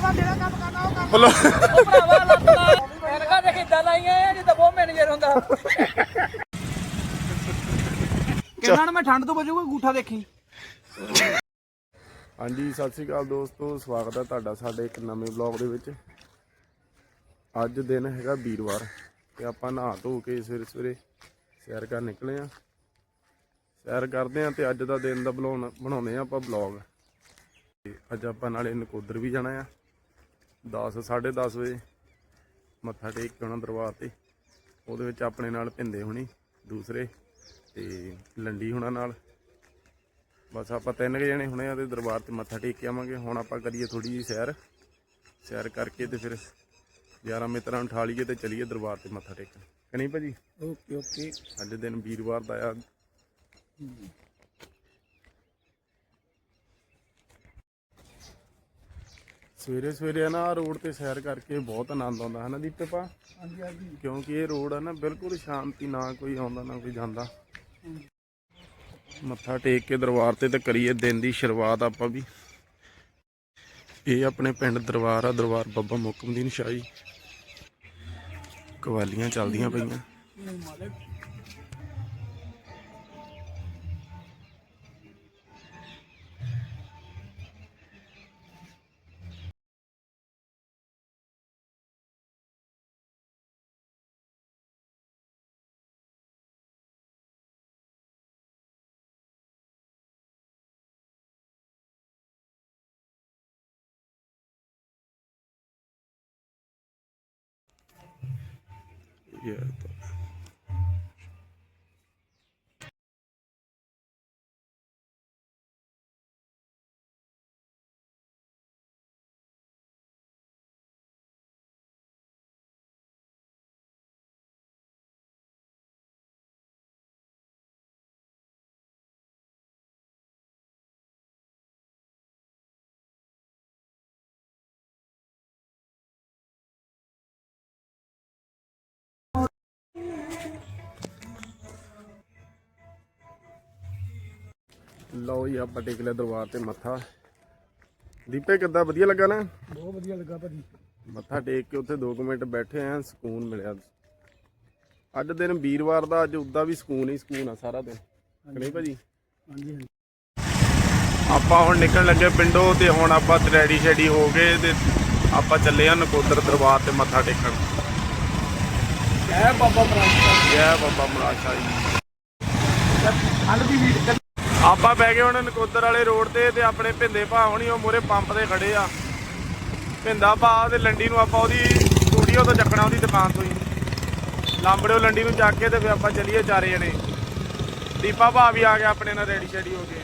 ਭਰਾਵਾ ਜਿਹੜਾ ਕੰਮ ਕਰਨਾ ਉਹ ਕਰ ਬੋਲੋ ਉਹ ਭਰਾਵਾ ਲੱਤਾਂ ਐਨਕਾਂ ਦੇ ਕਿੱਦਾਂ ਲਾਈਆਂ ਆ ਜਿੱਦਾਂ ਬਹੁਤ ਮੈਨੇਜਰ ਹੁੰਦਾ। ਕਿੰਨਾ ਨੂੰ ਮੈਂ ਠੰਡ ਤੋਂ ਬਚੂਗਾ ਗੂਠਾ ਦੇਖੀ। ਹਾਂਜੀ ਸਤਿ ਸ੍ਰੀ ਅਕਾਲ ਦੋਸਤੋ ਸਵਾਗਤ ਹੈ ਤੁਹਾਡਾ ਸਾਡੇ ਇੱਕ ਨਵੇਂ ਵਲੌਗ ਦੇ ਵਿੱਚ। ਅੱਜ ਦਿਨ ਹੈਗਾ ਵੀਰਵਾਰ ਤੇ ਆਪਾਂ ਨਹਾ ਧੋ ਕੇ ਸਵੇਰੇ ਸਵੇਰੇ ਸੈਰ ਕਰਨ ਨਿਕਲੇ ਆ ਸੈਰ ਕਰਦੇ ਆ ਤੇ ਅੱਜ ਦਾ ਦਿਨ ਦਾ ਬਣਾਉਣ ਬਣਾਉਂਦੇ ਆ ਆਪਾਂ ਵਲੌਗ। ਤੇ ਅੱਜ ਆਪਾਂ ਨਾਲੇ ਨਕੋਦਰ ਵੀ ਜਾਣਾ ਆ। 10 10:30 ਵਜੇ ਮੱਥਾ ਟੇਕ ਕੇ ਆਉਣਾ ਦਰਬਾਰ ਤੇ। ਉਹਦੇ ਵਿੱਚ ਆਪਣੇ ਨਾਲ ਭਿੰਦੇ ਹੋਣੀ ਦੂਸਰੇ ਤੇ ਲੰਡੀ ਹੋਣਾ ਨਾਲ। ਬਸ ਆਪਾਂ ਤਿੰਨ ਕੁ ਜਣੇ ਹੁਣੇ ਆ ਤੇ ਦਰਬਾਰ ਤੇ ਮੱਥਾ ਟੇਕ ਕੇ ਆਵਾਂਗੇ। ਹੁਣ ਆਪਾਂ ਕਰੀਏ ਥੋੜੀ ਜਿਹੀ ਸੈਰ। ਸੈਰ ਕਰਕੇ ਤੇ ਫਿਰ ਯਾਰਾਂ ਮਿੱਤਰਾਂ ਨੂੰ ਠਾਲੀਏ ਤੇ ਚਲੀਏ ਦਰਬਾਰ ਤੇ ਮੱਥਾ ਟੇਕਣ। ਕਿ ਨਹੀਂ ਭਾਜੀ? Okay okay. ਅੱਜ ਦਿਨ ਵੀਰਵਾਰ ਦਾ ਆ। ਸਵੇਰੇ ਸਵੇਰੇ ਨਾ ਰੋਡ ਤੇ ਸੈਰ ਕਰਕੇ ਬਹੁਤ ਆਨੰਦ ਆਉਂਦਾ ਹੈ ਨਾ ਦੀਪੇ ਪਾ? ਹਾਂਜੀ ਹਾਂਜੀ। ਕਿਉਂਕਿ ਇਹ ਰੋਡ ਆ ਨਾ ਬਿਲਕੁਲ ਸ਼ਾਂਤੀ ਨਾ ਕੋਈ ਆਉਂਦਾ ਨਾ ਕੋਈ ਜਾਂਦਾ। ਮੱਥਾ ਟੇਕ ਕੇ ਦਰਬਾਰ ਤੇ ਤੇ ਕਰੀਏ ਦਿਨ ਦੀ ਸ਼ੁਰੂਆਤ ਆਪਾਂ ਵੀ। ਇਹ ਆਪਣੇ ਪਿੰਡ ਦਰਬਾਰ ਆ ਦਰਬਾਰ ਬੱਬਾ ਮੁਕਮਦੀਨ ਸ਼ਾਹੀ। ਕਵਾਲੀਆਂ ਚੱਲਦੀਆਂ ਪਈਆਂ। ਇਹ ਲਓ ਜੀ ਆਪਾਂ ਟੇਕ ਲਿਆ ਦਰਬਾਰ ਤੇ ਮੱਥਾ। ਦੀਪੇ ਕਿੱਦਾਂ? ਵਧੀਆ ਲੱਗਾ ਨਾ? ਬਹੁਤ ਵਧੀਆ ਲੱਗਾ ਭਾਜੀ। ਮੱਥਾ ਟੇਕ ਕੇ ਉੱਥੇ 2 ਮਿੰਟ ਬੈਠੇ ਆ ਸਕੂਨ ਮਿਲਿਆ। ਅੱਜ ਦਿਨ ਵੀਰਵਾਰ ਦਾ ਅੱਜ ਉਦਾਂ ਵੀ ਸਕੂਨ ਹੀ ਸਕੂਨ ਆ ਸਾਰਾ ਦਿਨ। ਨਹੀਂ ਭਾਜੀ? ਹਾਂਜੀ ਹਾਂਜੀ। ਆਪਾਂ ਹੁਣ ਨਿਕਲਣ ਲੱਗੇ ਪਿੰਡੋਂ ਤੇ ਹੁਣ ਆਪਾਂ ਰੈਡੀ ਸ਼ੈਡੀ ਹੋ ਗਏ ਤੇ ਆਪਾਂ ਚੱਲੇ ਆ ਨਕੋਦਰ ਦਰਬਾਰ ਤੇ ਮੱਥਾ ਟੇਕਣ। ਜੈ ਬਾਬਾ ਜੈ ਬਾਬਾ ਮਰਾਸ਼ਾ ਜੀ। ਠੰਡ ਦੀ ਵੀਡ ਆਪਾਂ ਬਹਿ ਗਏ ਹੁਣ ਨਕੋਦਰ ਵਾਲੇ ਰੋਡ ਤੇ ਤੇ ਆਪਣੇ ਭਿੰਦੇ ਭਾ ਹੋਣੀ ਉਹ ਮੂਹਰੇ ਪੰਪ ਤੇ ਖੜੇ ਆ। ਭਿੰਦਾ ਭਾ ਤੇ ਲੰਡੀ ਨੂੰ ਆਪਾਂ ਉਹਦੀ ਸਟੂਡੀਓ ਤੋਂ ਚੱਕਣਾ ਉਹਦੀ ਦੁਕਾਨ ਤੋਂ ਹੀ। ਲਾਂਬੜਿਓ ਲੰਡੀ ਨੂੰ ਚੱਕ ਕੇ ਤੇ ਫਿਰ ਆਪਾਂ ਚੱਲੀਏ ਚਾਰੇ ਜਣੇ। ਦੀਪਾ ਭਾ ਵੀ ਆ ਗਿਆ ਆਪਣੇ ਨਾਲ ਰੈਡੀ ਸ਼ੈਡੀ ਹੋ ਕੇ।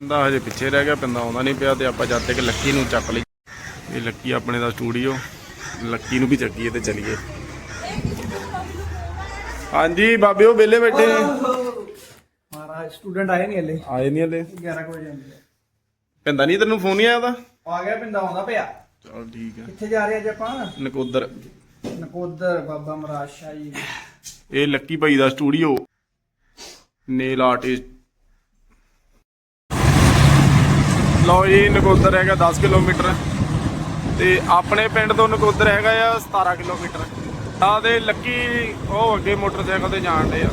ਪਿੰਦਾ ਹਜੇ ਪਿੱਛੇ ਰਹਿ ਗਿਆ ਪਿੰਦਾ ਆਉਂਦਾ ਨਹੀਂ ਪਿਆ ਤੇ ਆਪਾਂ ਜਦ ਤੱਕ ਲੱਕੀ ਨੂੰ ਚੱਕ ਲਈ। ਇਹ ਲੱਕੀ ਆਪਣੇ ਦਾ ਸਟੂਡੀਓ ਲੱਕੀ ਨੂੰ ਵੀ ਚੱਕੀਏ ਤੇ ਚੱਲੀਏ। ਹਾਂਜੀ ਬਾਬੇ ਉਹ ਵਿਹਲੇ ਬੈਠੇ ਮਹਾਰਾਜ ਸਟੂਡੈਂਟ ਆਏ ਨਹੀਂ ਹਲੇ। ਆਏ ਨਹੀਂ ਹਲੇ। 11 ਵਜੇ ਆਉਂਦੇ ਪਿੰਦਾ ਨਹੀਂ ਤੈਨੂੰ ਫੋਨ ਨਹੀਂ ਆਇਆ ਉਹਦਾ? ਆ ਗਿਆ ਪਿੰਡਾ ਆਉਂਦਾ ਪਿਆ। ਚਲ ਠੀਕ ਆ। ਕਿੱਥੇ ਜਾ ਰਹੇ ਅੱਜ ਆਪਾਂ? ਨਕੋਦਰ। ਨਕੋਦਰ ਬਾਬਾ ਮਹਾਰਾਜ ਸ਼ਾਹ ਜੀ। ਇਹ ਲੱਕੀ ਭਾਈ ਦਾ ਸਟੂਡੀਓ। Nail artist. ਲਓ ਜੀ ਨਕੋਦਰ ਹੈਗਾ 10 ਕਿਲੋਮੀਟਰ। ਤੇ ਆਪਣੇ ਪਿੰਡ ਤੋਂ ਨਕੋਦਰ ਹੈਗਾ ਆ 17 ਕਿਲੋਮੀਟਰ। ਆ ਦੇ ਲੱਕੀ, ਉਹ ਅੱਗੇ ਮੋਟਰਸਾਈਕਲ ਤੇ ਜਾਣ ਡੇ ਆ।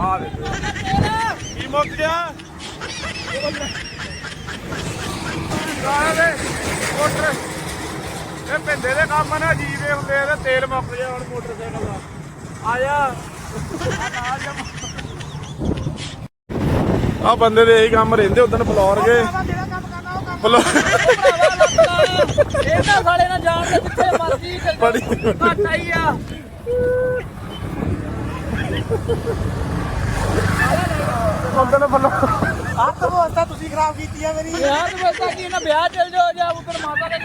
ਆ ਦੇਖੋ ਕੀ ਮੁੱਕ ਗਿਆ? ਸਾਰੇ ਮੋਟਰ। ਇਹ ਪਿੰਡੇ ਦੇ ਕੰਮ ਨਾ ਜੀਵੇ ਹੁੰਦੇ ਆ ਤੇ ਤੇਲ ਮੁੱਕ ਗਿਆ ਹੁਣ ਮੋਟਰਸਾਈਕਲ ਦਾ। ਆਇਆ ਆ ਬੰਦੇ ਦੇ ਇਹੀ ਕੰਮ ਰਹਿੰਦੇ ਉਦੋਂ ਫਲੋਰ ਗਏ ਫਲੋਰ ਇਹ ਤਾਂ ਸਾਲੇ ਨਾਲ ਜਾਣ ਦੇ ਜਿੱਥੇ ਮਰਜ਼ੀ ਚੱਲ ਬੜੀ ਘੱਟ ਆਈ ਆ। ਉਦੋਂ ਫਲੋਰ ਆਪ ਅਵਸਥਾ ਤੁਸੀਂ ਖਰਾਬ ਕੀਤੀ ਆ ਮੇਰੀ। ਨੂੰ ਵਸਾ ਕੀ ਨਾ ਵਿਆਹ ਚੱਲ ਜਾਓ ਜਾਂ ਉਧਰ ਮਾਤਾ ਦੇ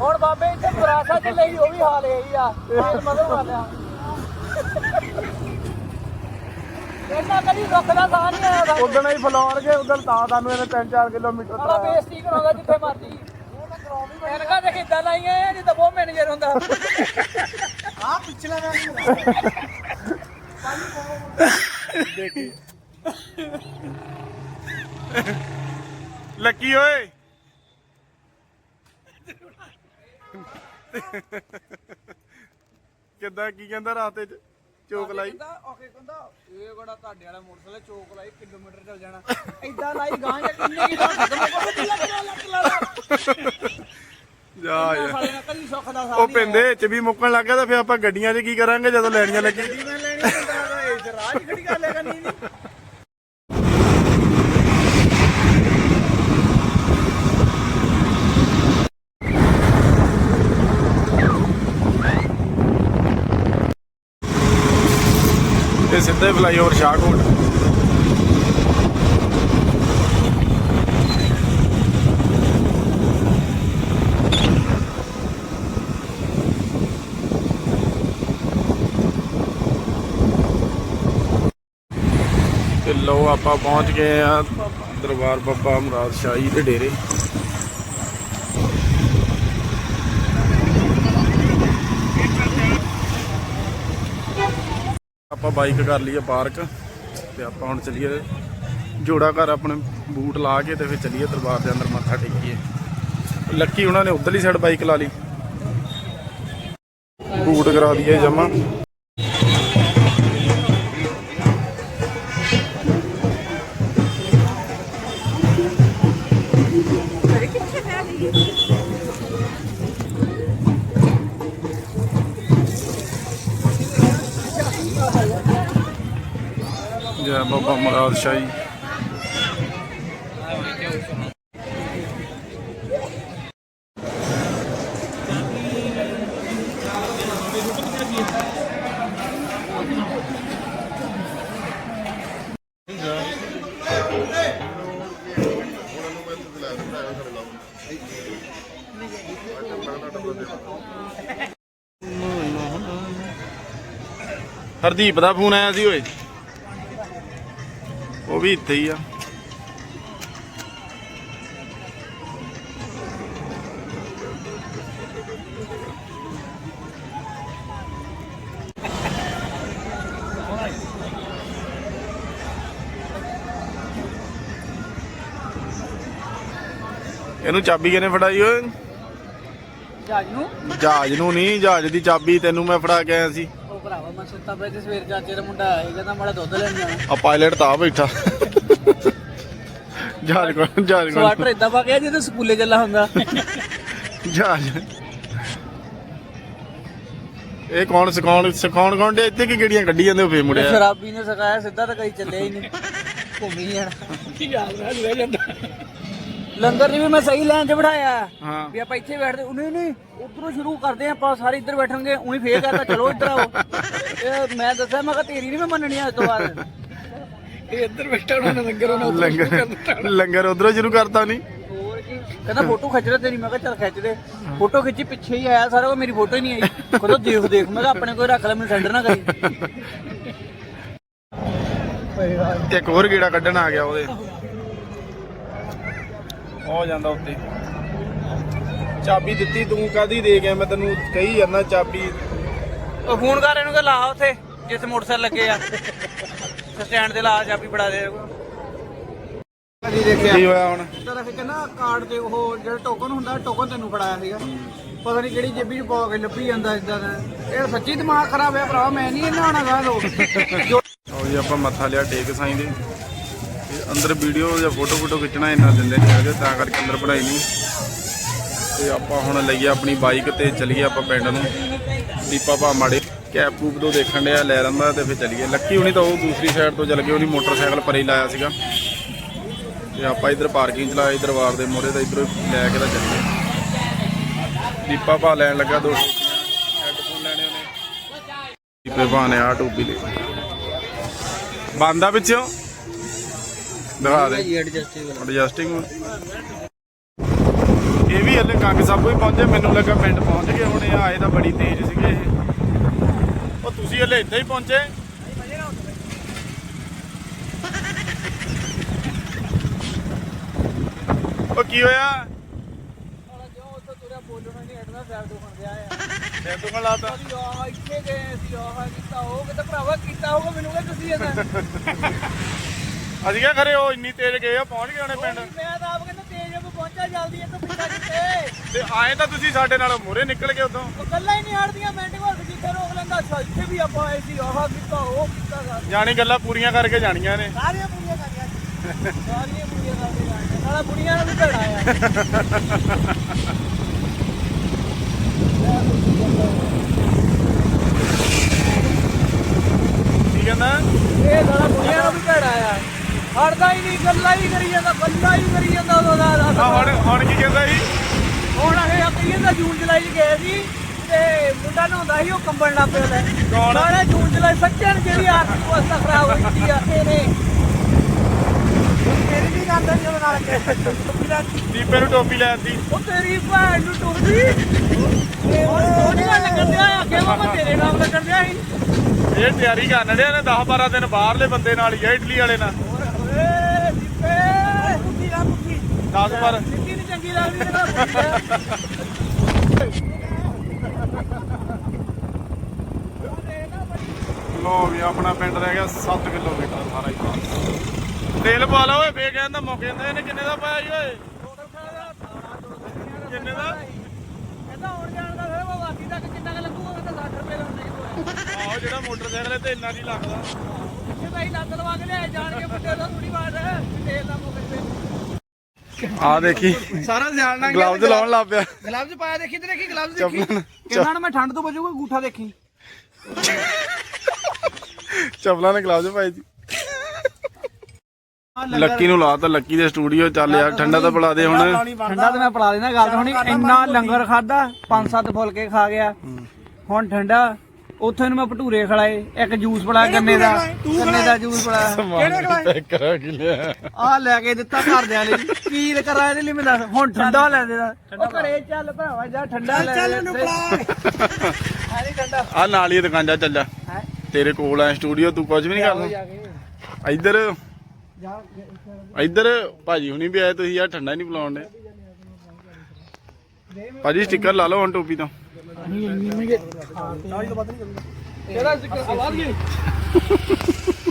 ਹੁਣ ਬਾਬੇ ਇੱਥੇ ਵਿਰਾਸਤ ਚ ਲਈ ਉਹ ਵੀ ਹਾਲ ਇਹੀ ਆ। ਇਹ ਮਦਦ ਇਹਨਾਂ ਕਦੀ ਦੁੱਖ ਦਾ ਸਾਹ ਨਹੀਂ ਆਇਆ ਸਾਨੂੰ। ਉਦੋਂ ਹੀ ਫਲੋਰ ਗਏ ਉਦੋਂ ਤਾਂ ਤੁਹਾਨੂੰ ਇਹਨੇ 3-4 ਕਿਲੋਮੀਟਰ ਸਾਲਾ ਬੇਇੱਜ਼ਤੀ ਕਰਾਉਂਦਾ ਜਿੱਥੇ ਮਰਜ਼ੀ। ਐਨਕਾਂ ਦੇ ਕਿੱਦਾਂ ਲਾਈਆਂ ਆ ਜਿੱਦਾਂ ਬਹੁਤ ਮੈਨੇਜਰ ਹੁੰਦਾ। ਆ ਪਿਛਲਾ ਮੈਂ ਦੇਖੀ। ਲੱਕੀ ਓਏ। ਕਿੱਦਾਂ ਕੀ ਕਹਿੰਦਾ ਰਾਤੇ ਚ ਚੋਕ ਲਾਈ। ਓਕੇ ਕਹਿੰਦਾ ਇਹ ਬੜਾ ਤੁਹਾਡੇ ਵਾਲਾ ਮੋਟਰਸਾਈਕਲ ਚੋਕ ਲਾਈ ਕਿਲੋਮੀਟਰ ਚੱਲ ਜਾਣਾ। ਐਦਾਂ ਲਾਈ ਗਾਂ ਜਾਂ ਕਿੰਨੇ ਕੀ ਜਾ ਯਾਰ। ਕਦੀ ਸੁੱਖ ਦਾ ਸਾਹ ਉਹ ਪਿੰਦੇ ਚ ਵੀ ਮੁੱਕਣ ਲੱਗ ਗਿਆ ਤਾਂ ਫਿਰ ਆਪਾਂ ਗੱਡੀਆਂ 'ਚ ਕੀ ਕਰਾਂਗੇ ਜਦੋਂ ਲੈਣੀਆਂ ਲੱਗੀ ਨਹੀਂ ਮੈਂ ਲੈਣੀ ਹੁੰਦਾ ਇਹ ਤੇ ਰਾਜ ਖੜੀ ਕਰ ਲੈ ਕਰਨੀ ਨਹੀਂ ਤੇ ਸਿੱਧੇ ਫਲਾਈਓਵਰ ਸ਼ਾਹਕੋਟ ਤੇ ਲੋ ਆਪਾਂ ਪਹੁੰਚ ਗਏ ਆ ਦਰਬਾਰ ਬਾਬਾ ਅਮਰਾਦ ਸ਼ਾਹੀ ਦੇ ਡੇਰੇ। ਬਾਈਕ ਕਰ ਲਈ ਆ ਪਾਰਕ ਤੇ ਆਪਾਂ ਹੁਣ ਚੱਲੀਏ ਜੋੜਾ ਘਰ ਆਪਣੇ ਬੂਟ ਲਾ ਕੇ ਤੇ ਫਿਰ ਚੱਲੀਏ ਦਰਬਾਰ ਦੇ ਅੰਦਰ ਮੱਥਾ ਟੇਕੀਏ। ਲੱਕੀ ਉਹਨਾਂ ਨੇ ਉਧਰਲੀ ਸਾਈਡ ਬਾਈਕ ਲਾ ਲਈ। ਬੂਟ ਕਰਾ ਦਈਏ ਜਮਾ ਬਾਬਾ ਮਰਾਦ ਸ਼ਾਹੀ। ਹਰਦੀਪ ਦਾ ਫੋਨ ਆਇਆ ਸੀ ਓਏ। ਉਹ ਵੀ ਇੱਥੇ ਹੀ ਆ। ਇਹਨੂੰ ਚਾਬੀ ਕਿਹਨੇ ਫੜਾਈ ਓਏ? ਜੱਜ ਨੂੰ ਜਹਾਜ਼ ਨੂੰ ਨਹੀਂ ਜਹਾਜ਼ ਦੀ ਚਾਬੀ ਤੈਨੂੰ ਮੈਂ ਫੜਾ ਕੇ ਆਇਆ ਸੀ। ਸੁੱਤਾ ਪਿਆ ਤੇ ਸਵੇਰ ਚਾਚੇ ਦਾ ਮੁੰਡਾ ਆਇਆ ਕਹਿੰਦਾ ਮਾੜਾ ਦੁੱਧ ਲੈਣ ਜਾਣਾ। ਆ ਪਾਇਲਟ ਤਾਂ ਆ ਬੈਠਾ। ਜਹਾਜ਼ ਕੋਲ ਜਹਾਜ਼ ਕੋਲ। ਸਵਾਟਰ ਇਦਾਂ ਪਾ ਗਿਆ ਜਿੱਦਾਂ ਸਕੂਲੇ ਚੱਲਾ ਹੁੰਦਾ। ਜਹਾਜ਼। ਇਹ ਕੌਣ ਸਿਖਾਉਣ ਸਿਖਾਉਣ ਕੌਣ ਦੇ ਇੱਥੇ ਕੀ ਗੱਡੀਆਂ ਕੱਢੀ ਜਾਂਦੇ ਹੋ ਫੇ ਮੁੜਿਆ ਸ਼ਰਾਬੀ ਨੇ ਸਿਖਾਇਆ ਸਿੱਧਾ ਤਾਂ ਕਈ ਚੱਲਿਆ ਹੀ ਨਹੀਂ। ਘੁੰਮੀ ਜਾਣਾ। ਕੀ ਯਾਦ ਰਹਿ ਜਾਂਦਾ। ਲੰਗਰ ਜੀ ਵੀ ਮੈਂ ਸਹੀ ਲਾਈਨ 'ਚ ਬਿਠਾਇਆ। ਹਾਂ। ਵੀ ਆਪਾਂ ਇੱਥੇ ਬੈਠਦੇ ਨਹੀਂ ਨਹੀਂ ਉਧਰੋਂ ਸ਼ੁਰੂ ਕਰਦੇ ਆਪਾਂ ਸਾਰੇ ਇੱਧਰ ਬੈਠਾਂਗੇ ਉਹੀ ਫੇਰ ਕਰਤਾ ਚਲੋ ਇੱਧਰ ਆਓ। ਇਹ ਮੈਂ ਦੱਸਿਆ ਮੈਂ ਕਿਹਾ ਤੇਰੀ ਨਹੀਂ ਮੈਂ ਮੰਨਣੀ ਅੱਜ ਤੋਂ ਬਾਅਦ। ਇਹ ਇੱਧਰ ਬੈਠਾ ਉਹਨਾਂ ਨੇ ਲੰਗਰ ਉਹਨਾਂ ਲੰਗਰ ਲੰਗਰ ਉਧਰੋਂ ਸ਼ੁਰੂ ਕਰਤਾ ਨਹੀਂ ਹੋਰ ਕੀ? ਕਹਿੰਦਾ ਫੋਟੋ ਖਿੱਚ ਲੈ ਤੇਰੀ ਮੈਂ ਕਿਹਾ ਚੱਲ ਖਿੱਚ ਦੇ। ਫੋਟੋ ਖਿੱਚੀ ਪਿੱਛੇ ਹੀ ਆਇਆ ਸਾਰਾ ਉਹ ਮੇਰੀ ਫੋਟੋ ਹੀ ਨਹੀਂ ਆਈ। ਕਹਿੰਦਾ ਦੇਖ ਦੇਖ ਮੈਂ ਕਿਹਾ ਆਪਣੇ ਕੋਈ ਰੱਖ ਲੈ ਮੈਨੂੰ ਸੈਂਡਰ ਨਾ ਕਰੀ। ਇੱਕ ਹੋਰ ਗੇੜਾ ਕੱਢਣ ਆ ਗਿਆ ਉਹਦੇ। ਹੋ ਜਾਂਦਾ ਉੱਤੇ। ਚਾਬੀ ਦਿੱਤੀ ਤੂੰ ਕਾਦੀ ਦੇ ਗਿਆ? ਮੈਂ ਤੈਨੂੰ ਕਹੀ ਜਾਂਦਾ ਚਾਬੀ। ਉਹ ਫੋਨ ਕਰ ਇਹਨੂੰ ਕਿ ਲਾ ਉੱਥੇ ਜਿੱਥੇ ਮੋਟਰਸਾਈਕਲ ਲੱਗੇ ਆ। ਸਟੈਂਡ ਤੇ ਲਾ ਚਾਬੀ ਫੜਾ ਦੇ ਕਦੀ ਦੇਖਿਆ? ਕੀ ਹੋਇਆ ਹੁਣ? ਤੇਰਾ ਕਿ ਕਹਿੰਦਾ ਕਾਰਡ ਤੇ ਉਹ ਜਿਹੜਾ ਟੋਕਨ ਹੁੰਦਾ ਟੋਕਨ ਤੈਨੂੰ ਫੜਾਇਆ ਸੀਗਾ। ਪਤਾ ਨਹੀਂ ਕਿਹੜੀ ਜੇਬੀ ਚ ਪਾ ਕੇ ਲੱਭੀ ਜਾਂਦਾ ਇਦਾਂ ਦਾ। ਇਹ ਸੱਚੀ ਦਿਮਾਗ ਖਰਾਬ ਹੈ ਭਰਾ ਮੈਂ ਨਹੀਂ ਇਹਨਾਂ ਹੋਣਾ ਗਾ ਲੋਕ ਜੋ ਆਓ ਜੀ ਆਪਾਂ ਮੱਥਾ ਲਿਆ ਟੇਕ ਸਾਈਂ ਦੇ। ਤੇ ਅੰਦਰ ਵੀਡੀਓ ਜਾਂ ਫੋਟੋ ਫੋਟੋ ਖਿੱਚਣਾ ਇੰਨਾ ਦਿੰਦੇ ਨਹੀਂ ਹੈਗੇ, ਤਾਂ ਕਰਕੇ ਅੰਦਰ ਬਣਾਈ ਨਹੀਂ। ਤੇ ਆਪਾਂ ਹੁਣ ਲਈਏ ਆਪਣੀ ਬਾਈਕ ਤੇ ਚਲੀਏ ਆਪਾਂ ਪਿੰਡ ਨੂੰ। ਦੀਪਾ ਭਾ ਮਾੜੇ ਕੈਬ ਕੂਬ ਤੋਂ ਦੇਖਣ ਡਿਆ, ਲੈ ਲੈਂਦਾ ਤੇ ਫਿਰ ਚਲੀਏ। ਲੱਕੀ ਹੁਣੀ ਤਾਂ ਉਹ ਦੂਸਰੀ ਸਾਈਡ ਤੋਂ ਚੱਲ ਗਏ ਉਹਨੇ ਮੋਟਰਸਾਈਕਲ ਪਰੇ ਲਾਇਆ ਸੀਗਾ। ਤੇ ਆਪਾਂ ਇਧਰ ਪਾਰਕਿੰਗ ਚ ਲਾਇਆ ਦਰਬਾਰ ਦੇ ਮੋਰੇ ਦਾ ਇਧਰੋਂ ਲੈ ਕੇ ਤਾਂ ਚੱਲੀਏ। ਦੀਪਾ ਭਾ ਲੈਣ ਲੱਗਾ ਦੋ ਹੈੱਡਫੋਨ ਲੈਣੇ ਉਹਨੇ। ਦੀਪੇ ਭਾ ਨੇ ਆ ਟੋਪੀ ਲਈ। ਬੰਦਾ ਪਿੱਛੋਂ ਦਿਖਾ ਦੇ। ਐਡਜਸਟਿੰਗ ਇਹ ਵੀ ਹਲੇ ਕੰਗ ਸਭ ਹੀ ਪਹੁੰਚੇ ਮੈਨੂੰ ਲੱਗਾ ਪਿੰਡ ਪਹੁੰਚ ਗਏ ਹੁਣ ਇਹ ਆਏ ਤਾਂ ਬੜੀ ਤੇਜ਼ ਸੀਗੇ ਇਹ। ਉਹ ਤੁਸੀਂ ਹਲੇ ਇੱਥੇ ਹੀ ਪਹੁੰਚੇ? ਉਹ ਕੀ ਹੋਇਆ? ਤੇ ਤੂੰ ਲਾਤਾ। ਆ ਇੱਥੇ ਗਏ ਸੀ ਆਹ ਕੀਤਾ ਉਹ ਕਿਤੇ ਭਰਾਵਾ ਕੀਤਾ ਹੋਊਗਾ ਮੈਨੂੰ ਕਿਹਾ ਤੁਸੀਂ ਇਹਦਾ। ਅਸੀਂ ਕਿਹਾ ਖਰੇ ਉਹ ਇੰਨੀ ਤੇਜ਼ ਗਏ ਆ ਪਹੁੰਚ ਗਏ ਹੋਣੇ ਪਿੰਡ। ਮੈਂ ਤਾਂ ਆਪ ਕਹਿੰਦਾ ਤੇਜ ਆਪ ਪਹੁੰਚਾ ਜਲਦੀ ਇਹ ਤੋਂ ਪਿੱਛਾ ਕਿਤੇ ਤੇ ਆਏ ਤਾਂ ਤੁਸੀਂ ਸਾਡੇ ਨਾਲ ਮੋਰੇ ਨਿਕਲ ਗਏ ਉਦੋਂ। ਉਹ ਗੱਲਾਂ ਹੀ ਨਹੀਂ ਹਟਦੀਆਂ ਮਿੰਟ ਬਾਅਦ ਜਿੱਥੇ ਰੋਕ ਲੈਂਦਾ ਇੱਥੇ ਵੀ ਆਪਾਂ ਆਏ ਸੀ ਆਹ ਕੀਤਾ ਉਹ ਕੀਤਾ। ਜਾਣੀ ਗੱਲਾਂ ਪੂਰੀਆਂ ਕਰਕੇ ਜਾਣੀਆਂ ਨੇ। ਸਾਰੀਆਂ ਪੂਰੀਆਂ ਕਰ ਗਿਆ ਸਾਰੀਆਂ ਬੁੜੀਆਂ ਕਰਦੇ ਜਾਂਦੇ ਨਾਲੇ ਬੁੜੀਆਂ ਨੂੰ ਵੀ ਭੇੜਾ ਆ ਕੀ ਕਹਿੰਦਾ? ਇਹ ਸਾਲਾ ਬੁੜੀਆਂ ਨੂੰ ਵੀ ਭੇੜਾ ਆ ਹਟਦਾ ਹੀ ਨਹੀਂ ਗੱਲਾਂ ਹੀ ਕਰੀ ਜਾਂਦਾ ਗੱਲਾਂ ਹੀ ਕਰੀ ਜਾਂਦਾ ਉਦੋਂ ਦਾ ਆ ਹੁਣ ਹੁਣ ਕੀ ਕਹਿੰਦਾ ਸੀ ਹੁਣ ਇਹ ਕਹੀਏ ਦਾ ਜੂਨ ਜੁਲਾਈ ਚ ਗਏ ਸੀ ਤੇ ਮੁੰਡਾ ਨਹਾਉਂਦਾ ਸੀ ਉਹ ਕੰਬਣ ਲੱਗ ਪਿਆ ਲੈ ਕੌਣ? ਨਾਲੇ ਜੂਨ ਜੁਲਾਈ ਸੱਚਣ ਜਿਹੜੀ ਆਰਥਿਕ ਅਵਸਥਾ ਖਰਾਬ ਹੋਈ ਸੀ ਆ ਇਹਨੇ ਮੇਰੀ ਵੀ ਗੱਲ ਨਹੀਂ ਉਹਦੇ ਨਾਲ ਕਿ ਦੀਪੇ ਨੂੰ ਟੋਪੀ ਲੈ ਦਿੱਤੀ। ਉਹ ਤੇਰੀ ਭੈਣ ਨੂੰ ਉਹਦੀ ਲੱਗਣ ਦਿਆ ਮੈਂ ਤੇਰੇ ਲੱਗਣ ਦਿਆ ਸੀ। ਇਹ ਤਿਆਰੀ ਕਰਨ ਡਿਆ ਨੇ 10 12 ਦਿਨ ਬਾਹਰਲੇ ਬੰਦੇ ਨਾਲ ਹੀ ਆ ਇਟਲੀ ਵਾਲੇ ਨਾਲ। ਓਏ ਦੀਪੇ ਪੁੱਠੀ ਨਾ ਪੁੱਠੀ 10 ਪਰ। ਨਿੱਕੀ ਨੀ ਚੰਗੀ ਲੱਗਦੀ ਤੇ ਨਾ ਲੋ ਵੀ ਆਪਣਾ ਪਿੰਡ ਰਹਿ ਗਿਆ 7 ਕਿਲੋਮੀਟਰ ਸਾਰਾ ਹੀ ਤੇਲ ਪਾ ਲਾ ਓਏ ਫੇਰ ਕਹਿੰਦਾ ਮੌਕੇ ਕਹਿੰਦਾ ਇਹਨੇ ਕਿੰਨੇ ਦਾ ਪਾਇਆ ਜੀ ਓਏ? ਕਿੰਨੇ ਦਾ? ਕਹਿੰਦਾ ਹੁਣ ਜਾਣ ਦਾ ਫਿਰ ਉਹ ਵਾਦੀ ਤੱਕ ਕਿੰਨਾ ਕੁ ਲੱਗੂਗਾ ਕਹਿੰਦਾ 60 ਰੁਪਏ ਦਾ ਨਹੀਂ ਆਹੋ ਜਿਹੜਾ ਮੋਟਰਸਾਈਕਲ ਹੈ ਤੇ ਇੰਨਾ ਨਹੀਂ ਲੱਗਦਾ। ਕੇ ਕੇ ਆ ਦੇਖੀ। ਸਾਰਾ ਸਿਆਲ ਨਾਲ ਗਲਵਜ਼ ਲਾਉਣ ਲੱਗ ਪਿਆ। ਗਲਵਜ਼ ਪਾਇਆ ਦੇਖੀ ਤੇ ਦੇਖੀ ਗਲਵਜ਼ ਦੇਖੀ। ਚੱਪਲਾਂ ਕਹਿੰਦਾ ਨਾ ਮੈਂ ਠੰਡ ਤੋਂ ਬਚੂਗਾ ਗੂਠਾ ਦੇਖੀ। ਚੱਪਲਾਂ ਨੇ ਗਲਵਜ਼ ਪਾਏ ਸੀ। ਲੱਕੀ ਨੂੰ ਲਾਤਾ ਲੱਕੀ ਦੇ ਸਟੂਡੀਓ ਚੱਲ ਯਾਰ ਠੰਡਾ ਤਾਂ ਪਿਲਾ ਦੇ ਹੁਣ। ਠੰਡਾ ਤੇ ਮੈਂ ਪਲਾ ਦੇਣਾ ਗੱਲ ਹੁਣੀ ਇੰਨਾ ਲੰਗਰ ਖਾਦਾ ਪੰਜ ਸੱਤ ਫੁਲਕੇ ਖਾ ਗਿਆ। ਹੁਣ ਠੰਡਾ। ਉੱਥੇ ਨੂੰ ਮੈਂ ਭਟੂਰੇ ਖਲਾਏ ਇੱਕ ਜੂਸ ਬਣਾ ਗੰਨੇ ਦਾ ਗੰਨੇ ਦਾ ਜੂਸ ਕਰਾ ਕੇ ਲਿਆ। ਆ ਲੈ ਕੇ ਦਿੱਤਾ ਘਰਦਿਆਂ ਲਈ ਕੀ ਕਰਾਂ ਇਹਦੇ ਲਈ ਮੈਂ ਦੱਸ। ਹੁਣ ਠੰਡਾ ਲੈ ਦੇਦਾ ਉਹ ਘਰੇ ਚੱਲ ਭਰਾਵਾ ਜਾ ਠੰਡਾ ਲੈ ਚੱਲ। ਮੈਨੂੰ ਪਲਾ ਹੈ ਨੀ ਠੰਡਾ। ਆ ਨਾਲ ਹੀ ਦੁਕਾਨ ਜਾ ਚੱਲ ਜਾ। ਤੇਰੇ ਕੋਲ ਆ ਸਟੂਡੀਓ ਤੂੰ ਕੁਝ ਵੀ ਨਹੀਂ ਕਰਦਾ ਇੱਧਰ। ਜਾ ਇੱਧਰ ਭਾਜੀ ਹੁਣੀ ਵੀ ਆਏ ਤੁਸੀਂ ਯਾਰ ਠੰਡਾ ਨਹੀਂ ਪਿਲਾਉਣ ਦੇ। ਭਾਜੀ ਸਟicker ਲਾ ਲਓ ਹੁਣ ਟੋਪੀ ਤੋਂ। ਇਹਦਾ ਜ਼ਿਕਰ ਆਵਾਜ਼ ਗਈ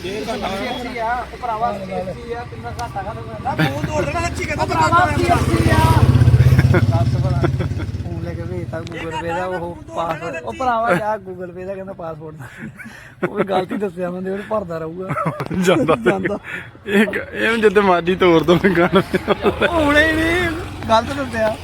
ਇਹ ਆ ਉਹ ਭਰਾਵਾ ਕੀ ਆ ਤਿੰਨਾ ਘਾਟਾ ਘਾਟਾ ਤੂੰ ਦੌੜ ਰਿਹਾ ਸੱਚੀ ਕਹਿੰਦਾ ਭਰਾਵਾ ਕੰਮ ਆ ਦੱਸ ਭਲਾ ਫੋਨ ਲੈ ਕੇ ਭੇਜਤਾ ਗੂਗਲ ਪੇ ਦਾ ਉਹ ਪਾਸਵਰਡ ਉਹ ਭਰਾਵਾ ਜਾ ਗੂਗਲ ਪੇ ਦਾ ਕਹਿੰਦਾ ਪਾਸਵਰਡ ਦਾ ਉਹ ਗਲਤੀ ਦੱਸਿਆ ਬੰਦੇ ਉਹਨੂੰ ਭਰਦਾ ਰਹੂਗਾ ਜਾਂਦਾ ਜਾਂਦਾ। ਇਹ ਇਹ ਜਿੱਦ ਮਰਜ਼ੀ ਤੋੜ ਦੋ ਗਾਣਾ ਹੁਣੇ ਨਹੀਂ ਗਲਤ ਦੱਸਿਆ